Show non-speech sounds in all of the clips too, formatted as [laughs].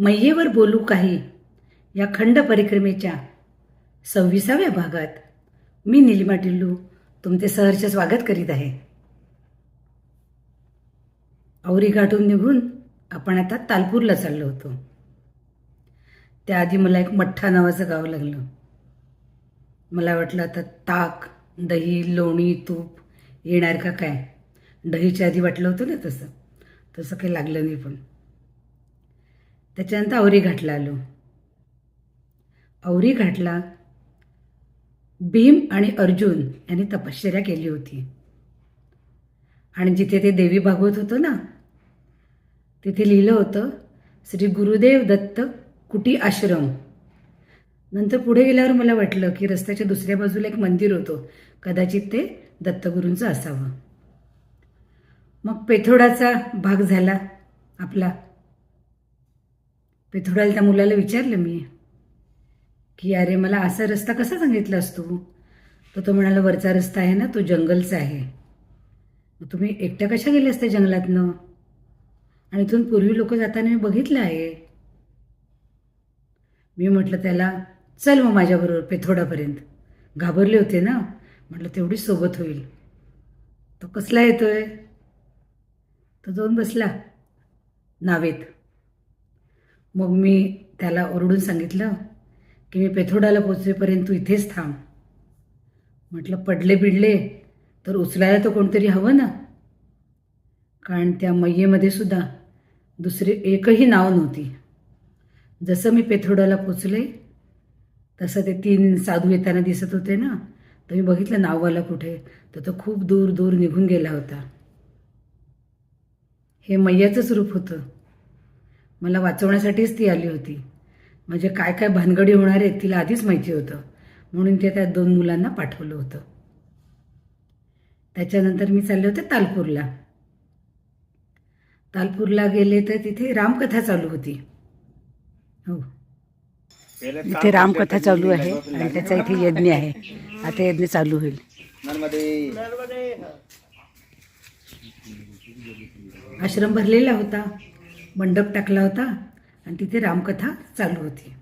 मैयेवर बोलू काही. या खंड परिक्रमेच्या सव्वीसाव्या भागात मी निलिमा टिल्लू तुमचे सहर्ष स्वागत करीत आहे. औरी गाठून निघून आपण आता तालपूरला चाललो होतो. त्याआधी मला एक मठ्ठा नावाचं गाव लागलं. मला वाटलं आता ताक दही लोणी तूप येणार का काय? दहीच्या आधी वाटलं होतं ना तसं. तसं काही लागलं नाही पण. त्याच्यानंतर अवरी घाटला आलो. औरी घाटला भीम आणि अर्जुन यांनी तपश्चर्या केली होती. आणि जिथे ते देवी भागवत होतं ना तिथे लिहिलं होतं श्री गुरुदेव दत्त कुटी आश्रम. नंतर पुढे गेल्यावर मला वाटलं की रस्त्याच्या दुसऱ्या बाजूला एक मंदिर होतं. कदाचित ते दत्तगुरूंचं असावं. मग पेथोडाचा भाग झाला आपला. पेथोडाला त्या मुलाला विचारलं मी की अरे मला असा रस्ता कसा सांगितलास तू? तर तो म्हणाला वरचा रस्ता आहे ना तो जंगलचा आहे. मग तुम्ही एकट्या कशा गेले त्या जंगलातनं? आणि इथून पूर्वी लोक जाताना मी बघितलं आहे. मी म्हटलं त्याला चल मग माझ्याबरोबर पेथोडापर्यंत घाबरले होते ना. म्हटलं तेवढीच सोबत होईल. तो कसला येतोय? तो जाऊन बसला. नावेत. मग मी त्याला ओरडून सांगितलं की मी पेथोडाला पोचवेपर्यंत तू इथेच थांब. म्हटलं पडले बिडले तर उचलायला तर कोणतरी हवं ना? कारण त्या मैयेमध्ये सुद्धा दुसरे एकही नाव नव्हती. जसं मी पेथोडाला पोचले तसं ते तीन साधू येताना दिसत होते ना? तर मी बघितलं नाववाला कुठे तर तो खूप दूर दूर निघून गेला होता. हे मैयाचंच रूप होतं. मला वाचवण्यासाठीच ती आली होती. म्हणजे काय काय भानगडी होणार आहेत तिला आधीच माहिती होतं. म्हणून ते त्या दोन मुलांना पाठवलं होतं. त्याच्यानंतर मी चालले होते तालपूरला. तालपूरला गेले तर तिथे रामकथा चालू होती. हो. इथे रामकथा चालू आहे आणि त्याचा इथे यज्ञ आहे. आता यज्ञ चालू होईल. आश्रम भरलेला होता. मंडप टाकला होता आणि तिथे रामकथा चालू होती.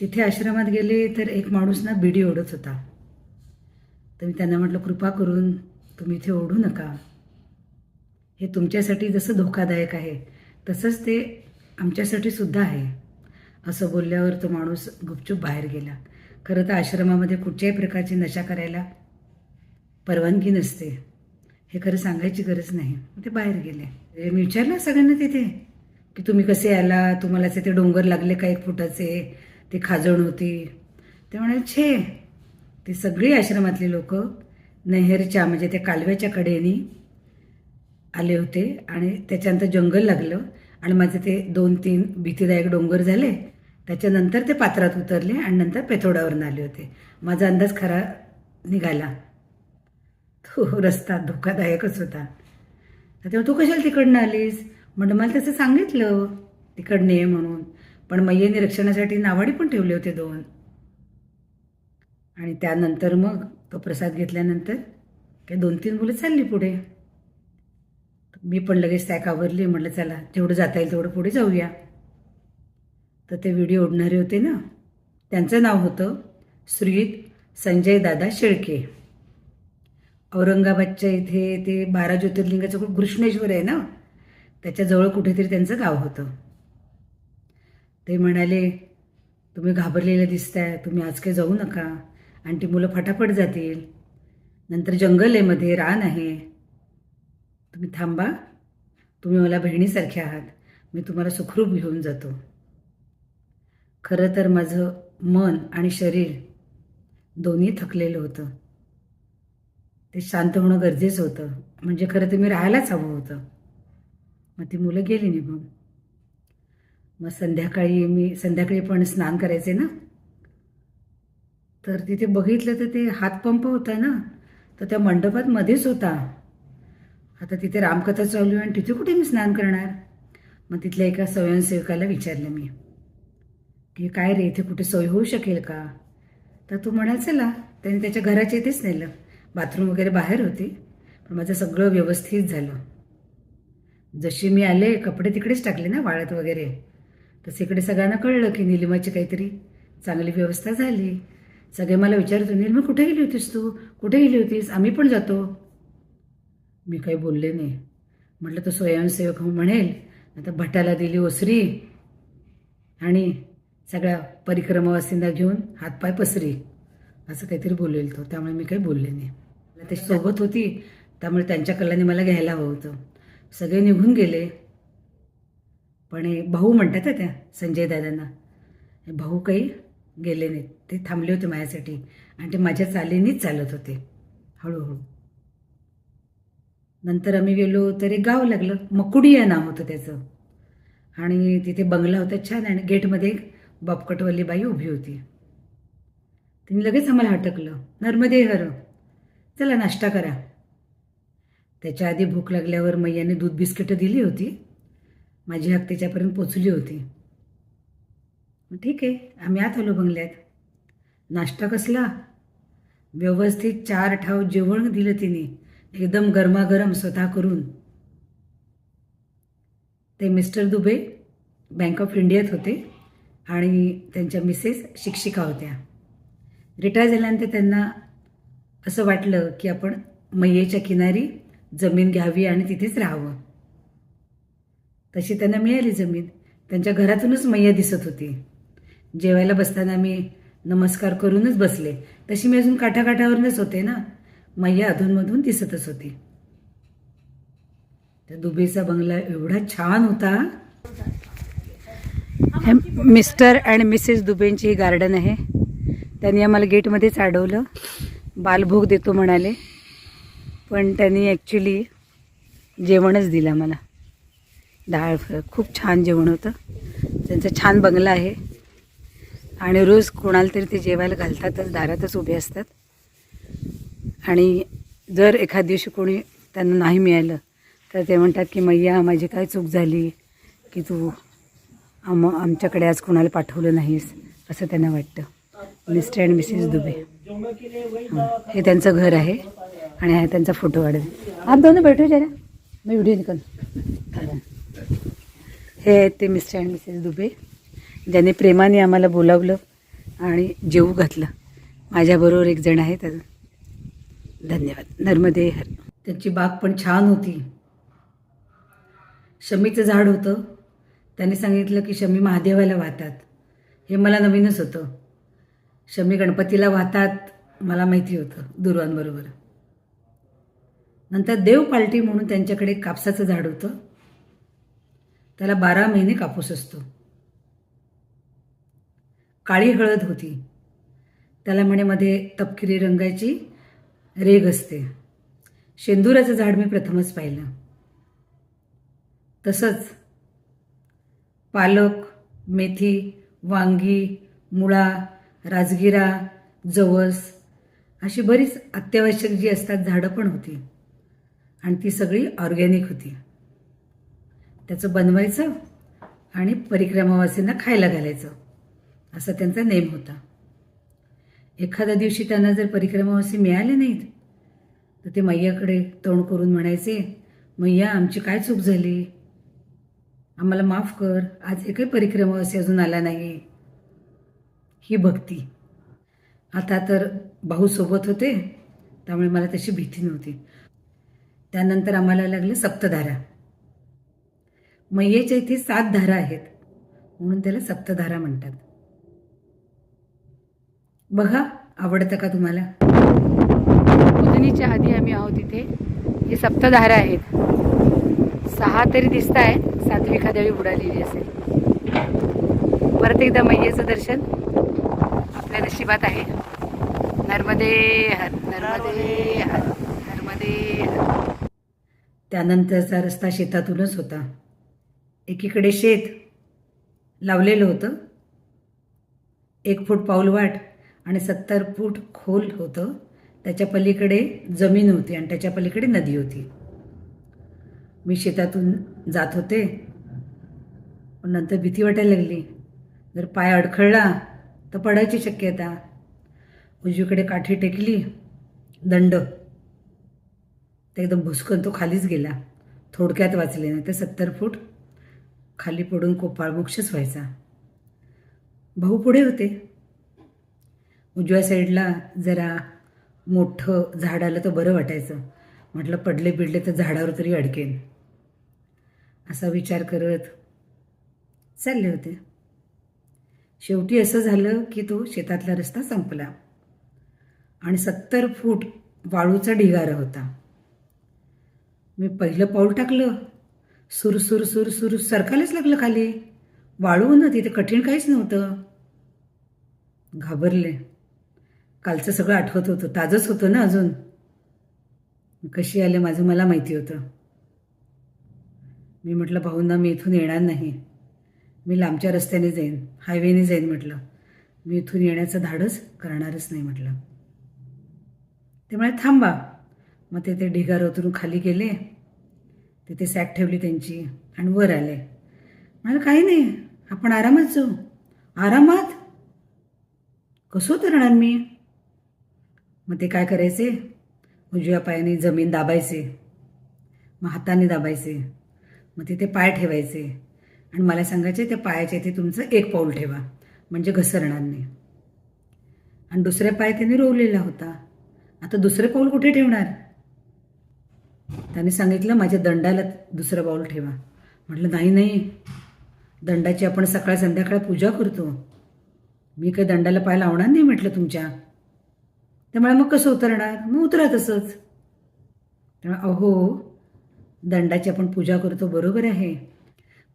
तिथे आश्रमात गेले तर एक माणूस ना बिडी ओढत होता. तर मी त्यांना म्हटलं कृपा करून तुम्ही इथे ओढू नका. हे तुमच्यासाठी जसं धोकादायक आहे तसंच ते आमच्यासाठी सुद्धा आहे. असं बोलल्यावर तो माणूस गुपचूप बाहेर गेला. खरं तर आश्रमामध्ये कुठच्याही प्रकारची नशा करायला परवानगी नसते. हे खरं सांगायची गरज नाही. ते बाहेर गेले. मी विचारलं सगळ्यांना तिथे की तुम्ही कसे आला? तुम्हाला ते डोंगर लागले का एक फुटाचे? ते खाजण होती. ते म्हणाले छे. ते सगळी आश्रमातली लोक नैहरच्या म्हणजे त्या कालव्याच्या कडेनी आले होते आणि त्याच्यानंतर जंगल लागलं आणि माझे ते दोन तीन भीतीदायक डोंगर झाले. त्याच्यानंतर ते पात्रात उतरले आणि नंतर पेथोडावरून आले होते. माझा अंदाज खरा निघाला. हो, हो रस्ता धोकादायकच होता. तर तेव्हा तू कशाला तिकडनं आलीस? म्हणलं मला तसं सांगितलं तिकडनं ये म्हणून. पण मय्ये रक्षणासाठी नावाडी पण ठेवले होते दोन. आणि त्यानंतर मग तो प्रसाद घेतल्यानंतर काही दोन तीन मुलं चालली पुढे. मी पण लगेच सॅक आवरली म्हटलं चला जेवढं जाता येईल तेवढं पुढे जाऊया. तर ते व्हिडिओ ओढणारे होते ना त्यांचं नाव होतं श्रीत संजय दादा शेळके. औरंगाबादच्या इथे ते बारा ज्योतिर्लिंगाचं खूप घृष्णेश्वर आहे ना? त्याच्याजवळ कुठेतरी त्यांचं गाव होतं. ते म्हणाले तुम्ही घाबरलेले दिसताय तुम्ही आज काही जाऊ नका. आणि ती मुलं फटाफट जातील. नंतर जंगल आहे मध्ये रान आहे. तुम्ही थांबा. तुम्ही मला बहिणीसारखे आहात. मी तुम्हाला सुखरूप घेऊन जातो. खरं तर माझं मन आणि शरीर दोन्ही थकलेलं होतं. ते शांत होणं गरजेचं होतं. म्हणजे खरं तर मी राहायलाच हवं होतं. मग ती मुलं गेली निघून मग. संध्याकाळी मी संध्याकाळी पण स्नान करायचे ना. तर तिथे बघितलं तर ते हातपंप होता ना. तर त्या मंडपात मध्येच होता. आता तिथे रामकथा चालू आहे आणि तिथे कुठे मी स्नान करणार? मग तिथल्या एका स्वयंसेवकाला विचारलं मी. की काय रे इथे कुठे सोय होऊ शकेल का? तर तू म्हणाल चला. त्याने त्याच्या घराच्या इथेच नेलं. बाथरूम वगैरे बाहेर होती पण माझं सगळं व्यवस्थित झालं. जशी मी आले कपडे तिकडेच टाकले ना वाळत वगैरे. तसं इकडे सगळ्यांना कळलं की निलिमाची काहीतरी चांगली व्यवस्था झाली. सगळे मला विचारतो निलिमा कुठे गेली होतीस तू? कुठे गेली होतीस? आम्ही पण जातो. मी काही बोलले नाही. म्हटलं तो स्वयंसेवक हो, म्हणेल. आता भटाला दिली ओसरी आणि सगळ्या परिक्रमावासींना घेऊन हातपाय पसरी. असं काहीतरी बोलेल तो. त्यामुळे मी काही बोलले नाही. ते सोबत होती त्यामुळे त्यांच्या कल्याने मला घ्यायला हवं होतं. सगळे निघून गेले. पण हे भाऊ म्हणतात त्या संजय दादांना भाऊ काही गेले नाहीत. ते थांबले होते माझ्यासाठी आणि ते माझ्या चालीनीच चालत होते हळूहळू. नंतर आम्ही गेलो तर एक गाव लागलं मकुडी या नाव होतं त्याचं. आणि तिथे बंगला होता छान आणि गेटमध्ये एक बापकटवाली बाई उभी होती. तिने लगेच आम्हाला हटकलं नर्मदे हर चला नाश्ता करा. त्याच्या आधी भूक लागल्यावर मैयाने दूध बिस्किटं दिली होती. माझी हाक त्याच्यापर्यंत पोचली होती. ठीक आहे आम्ही आत आलो बंगल्यात. नाश्ता कसला? व्यवस्थित चार ठाव जेवण दिलं तिने. एकदम गरमागरम स्वतः करून. ते मिस्टर दुबे बँक ऑफ इंडियात होते आणि त्यांच्या मिसेस शिक्षिका होत्या. रिटायर झाल्यानंतर त्यांना असं वाटलं की आपण मैयेच्या किनारी जमीन घ्यावी आणि तिथेच राहावं. तशी त्यांना मिळाली जमीन. त्यांच्या घरातूनच मैया दिसत होती. जेवायला बसताना मी नमस्कार करूनच बसले. तशी मी अजून काठाकाठावरूनच होते ना. मैया अधूनमधून दिसतच होती. त्या दुबईचा बंगला एवढा छान होता. हे मिस्टर अँड मिसेस दुबेंची ही गार्डन आहे. त्यांनी आम्हाला गेटमध्येच अडवलं. बालभोग देतो म्हणाले. पण त्यांनी ॲक्च्युली जेवणच दिलं मला. डाळ खूप छान जेवण होतं. त्यांचा छान बंगला आहे. आणि रोज कोणाला तरी ते जेवायला घालतातच दारातच उभे असतात. आणि जर एखाद दिवशी कोणी त्यांना नाही मिळालं तर ते म्हणतात की मैया माझी काय चूक झाली? की तू आम आमच्याकडे आज कोणाला पाठवलं नाहीस? असं त्यांना वाटतं. Mr and Mrs Dubey. हे त्यांचं घर आहे आणि हा त्यांचा फोटो काढेल. आप दोन बैठो जरा. मी व्हिडिओ निकल. हे आहेत ते मिस्टर अँड मिसेस दुबे. ज्याने प्रेमाने आम्हाला बोलावलं आणि जेवू घातलं. माझ्याबरोबर एक जण आहे त्याचं धन्यवाद. नर्मदे हर. त्यांची बाग पण छान होती. शमीचं झाड होतं. त्यांनी सांगितलं की शमी महादेवाला वाहतात. हे मला नवीनच होतं. शमी गणपतीला वाहतात मला माहिती होतं दुर्वांबरोबर. नंतर देव पालटी म्हणून त्यांच्याकडे कापसाचं झाड होतं. त्याला बारा महिने कापूस असतो. काळी हळद होती. त्याला म्हणे मध्ये तपकिरी रंगाची रेग असते. शेंदुराचं झाड मी प्रथमच पाहिलं. तसंच पालक मेथी वांगी मुळा राजगिरा जवस अशी बरीच अत्यावश्यक जी असतात झाडं पण होती. आणि ती सगळी ऑर्गॅनिक होती. त्याचं बनवायचं आणि परिक्रमावासींना खायला घालायचं असा त्यांचा नेम होता. एखाद्या दिवशी त्यांना जर परिक्रमावासी मिळाले नाहीत तर ते मैयाकडे तोंड करून म्हणायचे मैया आमची काय चूक झाली? आम्हाला माफ कर आज एकही परिक्रमावासी अजून आला नाही ही भक्ती. आता तर भाऊ सोबत होते त्यामुळे मला तशी भीती नव्हती. त्यानंतर आम्हाला लागलं सप्तधारा. मैयेच्या इथे सात धारा आहेत म्हणून त्याला सप्तधारा म्हणतात. बघा आवडतं का तुम्हाला? उजनीच्या आधी आम्ही आहोत इथे. हे सप्तधारा आहेत. सहा तरी दिसत आहेत सातवी एखाद्या वेळी बुडालेली असेल. परत एकदा मैयेचं दर्शन. आपल्या नशिबात आहे. नर्मदे हर नर्मदे हर नर्मदे हर. त्यानंतरचा रस्ता शेतातूनच होता. एकीकडे शेत लावलेलं होतं. एक फूट पाऊलवाट आणि सत्तर फूट खोल होतं. त्याच्या पलीकडे जमीन होती आणि त्याच्या पलीकडे नदी होती. मी शेतातून जात होते. पण नंतर भीती वाटायला लागली. जर पाय अडखळला तर पडायची शक्यता. उजवीकडे काठी टेकली दंड. ते एकदम भुसकन तो खालीच गेला. थोडक्यात वाचले नाही तर सत्तर फूट खाली पडून कोपाळमोक्षच व्हायचा. भाऊ पुढे होते. उजव्या साईडला जरा मोठं झाड आलं तर बरं वाटायचं. म्हटलं पडले पिडले तर झाडावर तरी अडकेन. असा विचार करत चालले होते. शेवटी असं झालं की तो शेतातला रस्ता संपला. आणि सत्तर फूट वाळूचा ढिगारा होता. मी पहिलं पाऊल टाकलं. सुर सुर सुर सुर सरकायलाच लागलं खाली. वाळू ना तिथे कठीण काहीच नव्हतं. घाबरले. कालचं सगळं आठवत होतं. ताजंच होतं ना अजून. कशी आले माझं मला माहिती होतं. मी म्हटलं भाऊंना मी इथून येणार नाही. मी लांबच्या रस्त्याने जाईन हायवेने जाईन म्हटलं. मी इथून येण्याचं धाडस करणारच नाही म्हटलं. ते म्हणे थांबा. मग ते ते ढिगार उतरून खाली गेले. तिथे सॅक ठेवली त्यांची आणि वर आले. म्हणाले काही नाही आपण आरामात जाऊ. आरामात? कसं उतरणार मी? मग ते काय करायचे? उजव्या पायाने जमीन दाबायचे. मग हाताने दाबायचे. मग तिथे पाय ठेवायचे. आणि मला सांगायचे त्या पायाच्या इथे तुमचं एक पाऊल ठेवा. म्हणजे घसरणार नाही आणि दुसऱ्या पाय त्याने रोवलेला होता. आता दुसरे पाऊल कुठे ठेवणार? त्याने सांगितलं माझ्या दंडाला दुसरं पाऊल ठेवा. म्हटलं नाही नाही. दंडाची आपण सकाळ संध्याकाळ पूजा करतो. मी काही दंडाला पाय लावणार नाही म्हटलं तुमच्या. त्यामुळे मग कसं उतरणार? मग उतरा तसंच. त्यामुळे अहो दंडाची आपण पूजा करतो बरोबर आहे.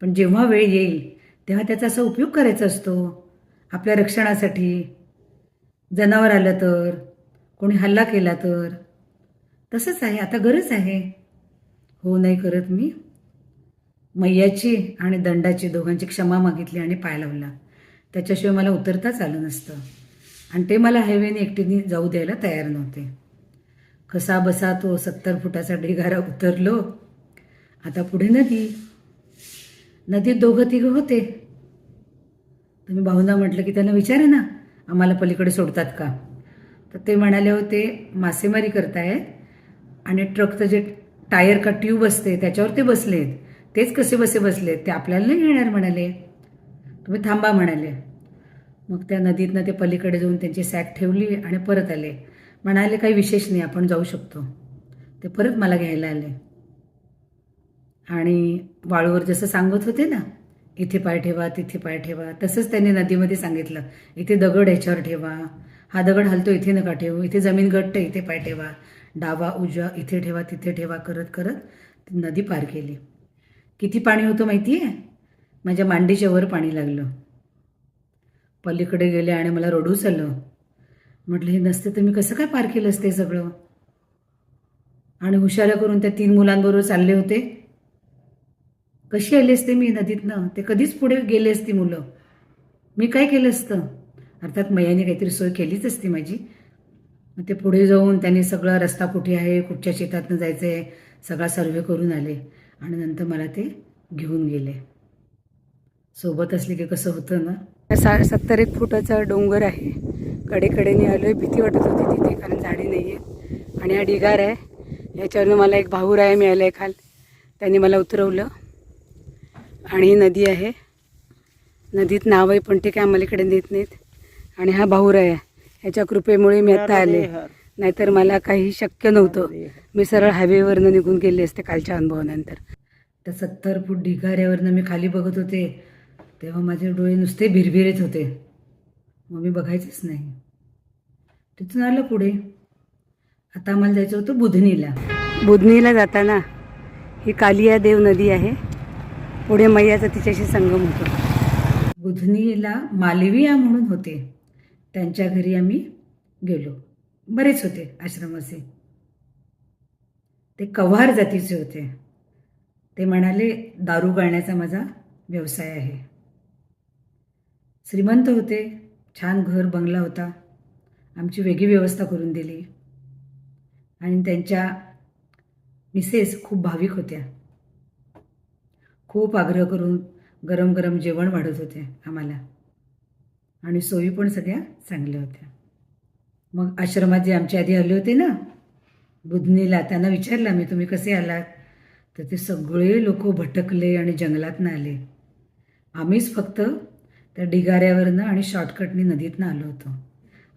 पण जेव्हा वेळ येईल तेव्हा त्याचा असा उपयोग करायचा असतो. आपल्या रक्षणासाठी. जनावर आलं तर कोणी हल्ला केला तर. तसंच आहे आता गरज आहे. हो नाही करत मी. मैयाची आणि दंडाची दोघांची क्षमा मागितली आणि पाय लावला. त्याच्याशिवाय मला उतरताच आलं नसतं. आणि ते मला हायवेने एकटीने जाऊ द्यायला तयार नव्हते. कसा बसा तो सत्तर फुटाचा ढिगारा उतरलो. आता पुढे नदी. नदीत दोघं तिघं होते. तुम्ही भाऊंना म्हटलं की त्यांना विचारा ना आम्हाला पलीकडे सोडतात का? तर ते म्हणाले होते मासेमारी करतायत आणि ट्रकचं जे टायर का ट्यूब असते त्याच्यावर ते बसलेत. तेच कसे बसे बसलेत? ते आपल्याला नाही येणार म्हणाले. तुम्ही थांबा म्हणाले. मग त्या नदीतनं ते पलीकडे जाऊन त्यांची सॅक ठेवली आणि परत आले. म्हणाले काही विशेष नाही आपण जाऊ शकतो. ते परत मला घ्यायला आले. आणि वाळूवर जसं सांगत होते ना इथे पाय ठेवा तिथे पाय ठेवा तसंच त्यांनी नदीमध्ये सांगितलं इथे दगड ह्याच्यावर ठेवा हा दगड हलतो इथे नका ठेवू इथे जमीन घट्ट इथे पाय ठेवा डावा उजवा इथे ठेवा तिथे ठेवा करत करत ती नदी पार केली. किती पाणी होतं माहिती आहे माझ्या मांडीच्या वर पाणी लागलं. पलीकडे गेले आणि मला रडूच आलं. म्हटलं हे नसते तर मी कसं काय पार केलं असते सगळं? आणि हुशाऱ्या करून त्या तीन मुलांबरोबर चालले होते. कशी आली असते मी नदीतनं? ते कधीच पुढे गेले असती मुलं. मी काय केलं असतं? अर्थात मैयाने काहीतरी सोय केलीच असती माझी. मग ते पुढे जाऊन त्यांनी सगळा रस्ता कुठे आहे कुठच्या शेतातनं जायचं आहे सगळा सर्वे करून आले आणि नंतर मला ते घेऊन गेले. सोबत असले की कसं होतं ना? सा सत्तर एक फुटाचा डोंगर आहे. कडेकडेने आलो आहे भीती वाटत होती तिथे कारण झाडे नाही आहे आणि हा ढिगार आहे. याच्यावरनं मला एक भाऊराया मिळाला आहे खाल त्यांनी मला उतरवलं. आणि ही नदी आहे. नदीत नाव आहे पण ते काय आम्हाला इकडे देत नाहीत. आणि हा भाऊराया ह्याच्या कृपेमुळे मी आता आले. नाहीतर मला काही शक्य नव्हतं. मी सरळ हायवेवरनं निघून गेले असते कालच्या अनुभवानंतर. त्या सत्तर फूट ढिगाऱ्यावरनं मी खाली बघत होते. तेव्हा माझे डोळे नुसते भिरभिरीत होते. मग मी बघायचंच नाही. तिथून आलं पुढे. आता आम्हाला जायचं होतं बुधनीला. बुधनीला जाताना ही कालिया देव नदी आहे. पुढे मैयाचा तिच्याशी संगम होतो. बुधनीला मालविया म्हणून होते. त्यांच्या घरी आम्ही गेलो. बरेच होते आश्रमाचे. ते कव्हार जातीचे होते. ते म्हणाले दारू गाळण्याचा माझा व्यवसाय आहे. श्रीमंत होते. छान घर बंगला होता. आमची वेगळी व्यवस्था करून दिली. आणि त्यांच्या मिसेस खूप भाविक होत्या. खूप आग्रह करून गरम गरम जेवण वाढत होते आम्हाला. आणि सोयी पण सगळ्या चांगल्या होत्या. मग आश्रमात जे आमच्या आधी आले होते ना बुधनीला त्यांना विचारलं मी तुम्ही कसे आलात? तर ते सगळे लोक भटकले आणि जंगलातनं आले. आम्हीच फक्त त्या ढिगाऱ्यावरनं आणि शॉर्टकटनी नदीतनं आलो होतो.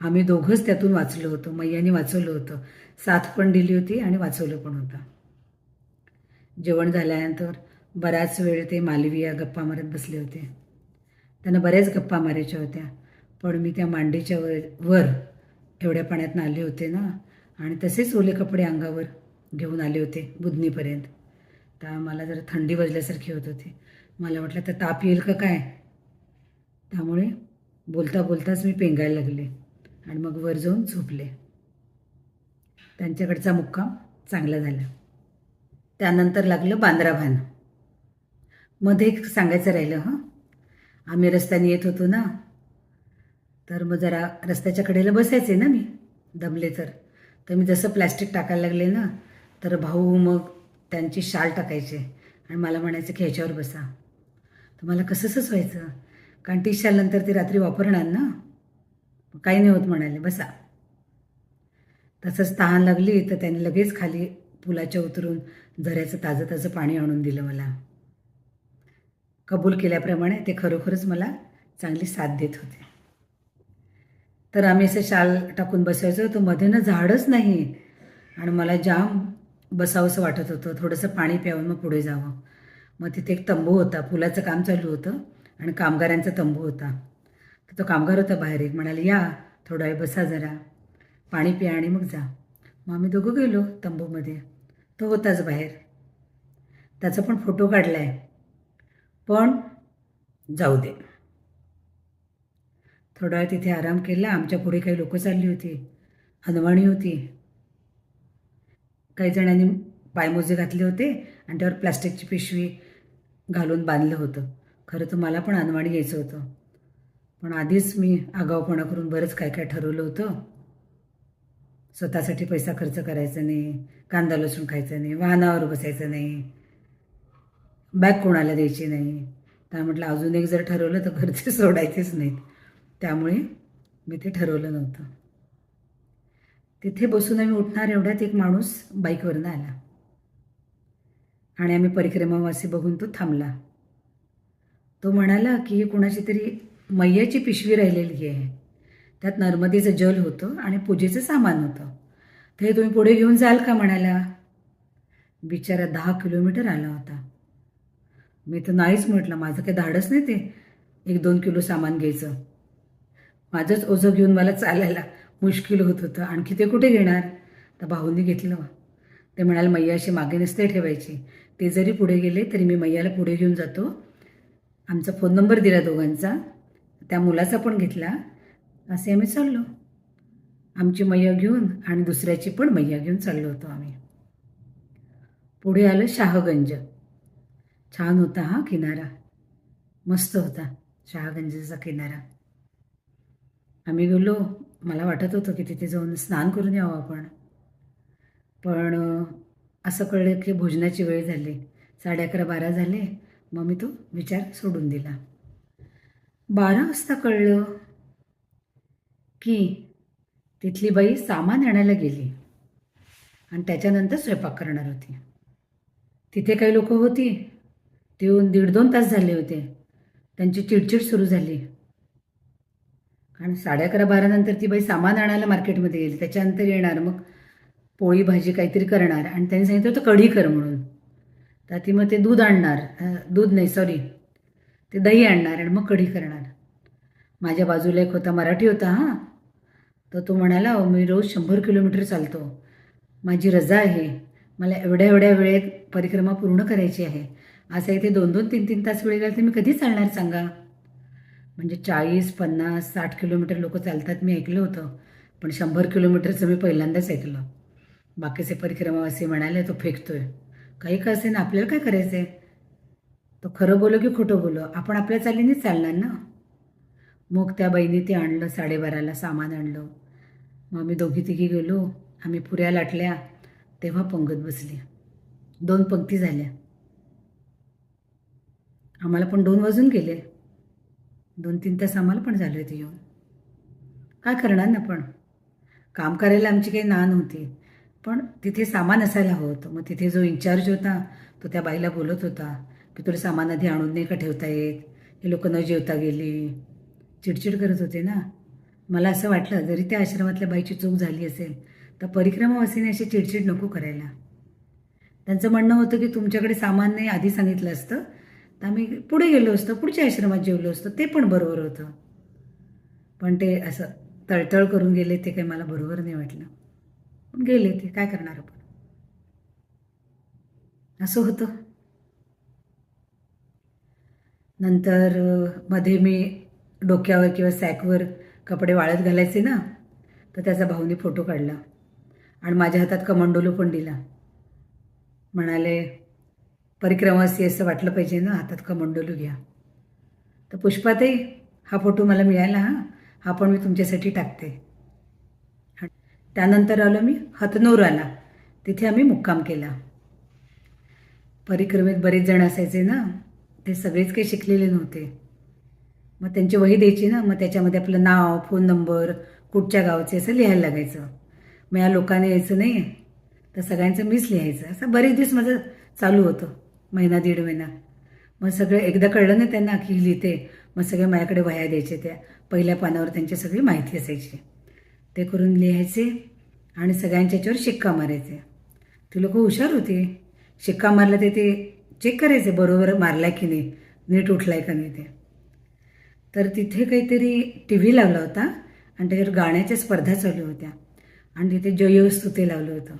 आम्ही दोघंच त्यातून वाचलो होतो. मैयानी वाचवलं होतं. साथ पण दिली होती आणि वाचवलं पण होतं. जेवण झाल्यानंतर बराच वेळ ते मालविया गप्पा मारत बसले होते. त्यांना बऱ्याच गप्पा मारायच्या होत्या. पण मी त्या मांडीच्या वर वर एवढ्या पाण्यात आले होते ना आणि तसेच ओले कपडे अंगावर घेऊन आले होते बुधनीपर्यंत. तर मला जरा थंडी वाजल्यासारखी होत होती. मला वाटलं तर ताप येईल का काय? त्यामुळे बोलता बोलताच मी पेंगायला लागले आणि मग वर जाऊन झोपले. त्यांच्याकडचा मुक्काम चांगला झाला. त्यानंतर लागलं बांद्राभान मध्ये एक सांगायचं राहिलं हां? आम्ही रस्त्याने येत होतो ना. तर मग जरा रस्त्याच्या कडेला बसायचे ना मी दमले तर. तर मी जसं प्लॅस्टिक टाकायला लागले ना तर भाऊ मग त्यांची शाल टाकायचे आणि मला म्हणायचं की ह्याच्यावर बसा. तर मला कसंसंच व्हायचं कारण ती शाल नंतर ती रात्री वापरणार ना. काही नाही होत म्हणाले बसा. तसंच तहान लागली तर त्याने लगेच खाली पुलाच्या उतरून झऱ्याचं ताजं ताजं पाणी आणून दिलं मला. कबूल केल्याप्रमाणे ते खरोखरच मला चांगली साथ देत होते. तर आम्ही असं शाल टाकून बसायचो. तर मध्ये ना झाडच नाही. आणि मला जाम बसावंसं वाटत होतं. थोडंसं पाणी प्यावं मग पुढे जावं. मग तिथे एक तंबू होता. पुलाचं काम चालू होतं आणि कामगारांचा तंबू होता. तर तो कामगार होता बाहेर. एक म्हणाले या थोडा वेळ बसा जरा. पाणी प्या आणि मग जा. मग आम्ही दोघं गेलो तंबूमध्ये. तो होताच बाहेर. त्याचा पण फोटो काढला आहे पण जाऊ दे. थोडा वेळ तिथे आराम केला आमच्या पुढे काही लोकं चालली होती अनवाणी होती. काही जणांनी पायमोजे घातले होते आणि त्यावर प्लास्टिकची पिशवी घालून बांधलं होतं. खरं तर मला पण अनवाणी यायचं होतं. पण आधीच मी आगाऊपणा करून बरंच काय काय ठरवलं होतं. स्वतःसाठी पैसा खर्च करायचा नाही कांदा लसूण खायचा नाही वाहनावर बसायचं नाही. बॅग कोणाला द्यायची नाही. त्या म्हटलं अजून एक जर ठरवलं तर घरचे [laughs] सोडायचेच नाहीत. त्यामुळे मी ते ठरवलं नव्हतं. तिथे बसून आम्ही उठणार एवढ्यात एक माणूस बाईकवरनं आला. आणि आम्ही परिक्रमावासी बघून तो थांबला. तो म्हणाला की ही कोणाची तरी मैयाची पिशवी राहिलेली आहे. त्यात नर्मदेचं जल होतं आणि पूजेचं सामान होतं. तर हे तुम्ही पुढे घेऊन जाल का? म्हणाला. बिचारा दहा किलोमीटर आला होता. मी तर नाहीच म्हटलं माझं काही धाडच नाही ते. एक दोन किलो सामान घ्यायचं. माझंच ओझं घेऊन मला चालायला मुश्किल होत होतं. आणखी ते कुठे घेणार? तर भाऊंनी घेतलं ते म्हणाले मैयाशी मागे नसते ठेवायची. ते जरी पुढे गेले तरी मी मैयाला पुढे घेऊन जातो. आमचा फोन नंबर दिला दोघांचा. त्या मुलाचा पण घेतला. असे आम्ही चाललो. आमची मैया घेऊन आणि दुसऱ्याची पण मैया घेऊन चाललो होतो आम्ही. पुढे आलं शाहगंज. छान होता हा किनारा. मस्त होता शहागंजचा किनारा. आम्ही गेलो मला वाटत होतं की तिथे जाऊन स्नान करून यावं आपण. पण असं कळलं की भोजनाची वेळ झाली. साडे अकरा बारा झाले मग मी तो विचार सोडून दिला. बारा वाजता कळलं की तिथली बाई सामान आणायला गेली आणि त्याच्यानंतर स्वयंपाक करणार होती. तिथे काही लोक होती ते येऊन दीड दोन तास झाले होते. त्यांची चिडचिड सुरू झाली. कारण साडे अकरा बारानंतर ती बाई सामान आणायला मार्केटमध्ये गेली. त्याच्यानंतर येणार मग पोळी भाजी काहीतरी करणार. आणि त्यांनी सांगितलं होतं कढी कर म्हणून. तर ती मग ते दूध आणणार. दूध नाही सॉरी ते दही आणणार आणि मग कढी करणार. माझ्या बाजूला एक होता मराठी होता हां. तर तो म्हणाला मी रोज शंभर किलोमीटर चालतो. माझी रजा आहे. मला एवढ्या एवढ्या वेळेत परिक्रमा पूर्ण करायची आहे. असं इथे दोन दोन तीन तीन तास वेळ गेला तर मी कधी चालणार सांगा? म्हणजे चाळीस पन्नास साठ किलोमीटर लोक चालतात मी ऐकलं होतं पण शंभर किलोमीटरचं मी पहिल्यांदाच ऐकलं. बाकीचे परिक्रमावासी म्हणाले तो फेकतोय. काही का असेल ना आपल्याला काय करायचं आहे तो खरं बोलो की खोटं बोलो आपण आपल्या चालीनेच चालणार ना? मग त्या बहिणी ते आणलं साडेबाराला सामान आणलं. मग आम्ही दोघी तिघी गेलो. आम्ही पुऱ्या लाटल्या. तेव्हा पंगत बसली. दोन पंक्ती झाल्या. आम्हाला पण दोन वाजून गेले. दोन तीन तास आम्हाला पण झाले होते येऊन. काय करणार ना पण? काम करायला आमची काही ना नव्हती पण तिथे सामान असायला हवं होतं. मग तिथे जो इन्चार्ज होता तो त्या बाईला बोलत होता की तुला सामान आधी आणून नाही का ठेवता येत? हे लोक न जेवता गेली. चिडचिड करत होते ना. मला असं वाटलं जरी त्या आश्रमातल्या बाईची चूक झाली असेल तर परिक्रमावासीने अशी चिडचिड नको करायला. त्यांचं म्हणणं होतं की तुमच्याकडे सामान नाही आधी सांगितलं असतं आम्ही पुढे गेलो असतो पुढच्या आश्रमात जेवलो असतो ते पण बरोबर होतं. पण ते असं तळतळ करून गेले ते काही मला बरोबर नाही वाटलं. पण गेले ते काय करणार आपण? असं होतं. नंतर मध्ये मी डोक्यावर किंवा सॅकवर कपडे वाळत घालायचे ना तर त्याचा भाऊनी फोटो काढला. आणि माझ्या हातात कमंडोलो पण दिला. म्हणाले परिक्रमासी असं वाटलं पाहिजे ना हातात का मंडोलू घ्या. तर पुष्पाताई हा फोटो मला मिळाला हा हा पण मी तुमच्यासाठी टाकते. त्यानंतर आलो मी हतनोराला. तिथे आम्ही मुक्काम केला. परिक्रमेत बरेच जण असायचे ना ते सगळेच काही शिकलेले नव्हते. मग त्यांची वही द्यायची ना मग त्याच्यामध्ये आपलं नाव फोन नंबर कुठच्या गावचे असं लिहायला लागायचं. मग या लोकांनी यायचं नाही तर सगळ्यांचं मीच लिहायचं. असं बरेच दिवस माझं चालू होतं. महिना दीड महिना. मग सगळं एकदा कळलं ना त्यांना की ही लिहिते मग सगळे माझ्याकडे वह्या द्यायचे त्या. पहिल्या पानावर त्यांची सगळी माहिती असायची. ते करून लिहायचे आणि सगळ्यांच्या याच्यावर शिक्का मारायचे. ती लोक हुशार होती. शिक्का मारला ते ते चेक करायचे बरोबर मारला की नाही नीट उठलाय का नाही ते. तर तिथे काहीतरी टी व्ही लावला होता आणि त्याच्यावर गाण्याच्या स्पर्धा चालू होत्या. आणि तिथे जयोस्तुते लावलं होतं.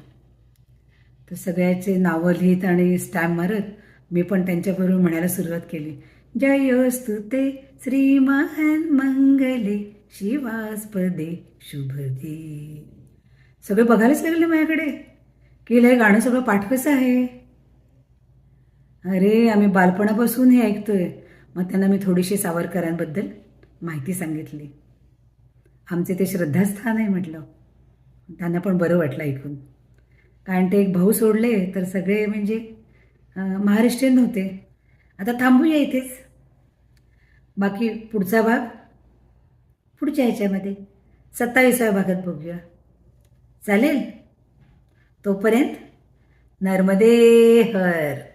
तर सगळ्याचे नावं लिहित आणि स्टॅम्प मारत मी पण त्यांच्याबरोबर म्हणायला सुरुवात केली. जयोस्तु ते श्रीमहन मंगले शिवास्पदे शुभदे सगळं बघायलाच लागले माझ्याकडे? की हे गाणं सगळं पाठ कसं आहे? अरे आम्ही बालपणापासून हे ऐकतोय. मग त्यांना मी थोडीशी सावरकरांबद्दल माहिती सांगितली. आमचे ते श्रद्धास्थान आहे म्हटलं. त्यांना पण बरं वाटलं ऐकून. कारण ते एक भाऊ सोडले तर सगळे म्हणजे महाराष्ट्रीयन होते आता थांबूया इथेच. बाकी पुढचा भाग पुढच्या ह्याच्यामध्ये. सत्तावीसाव्या भागात बघूया. चालेल? तोपर्यंत नर्मदे हर.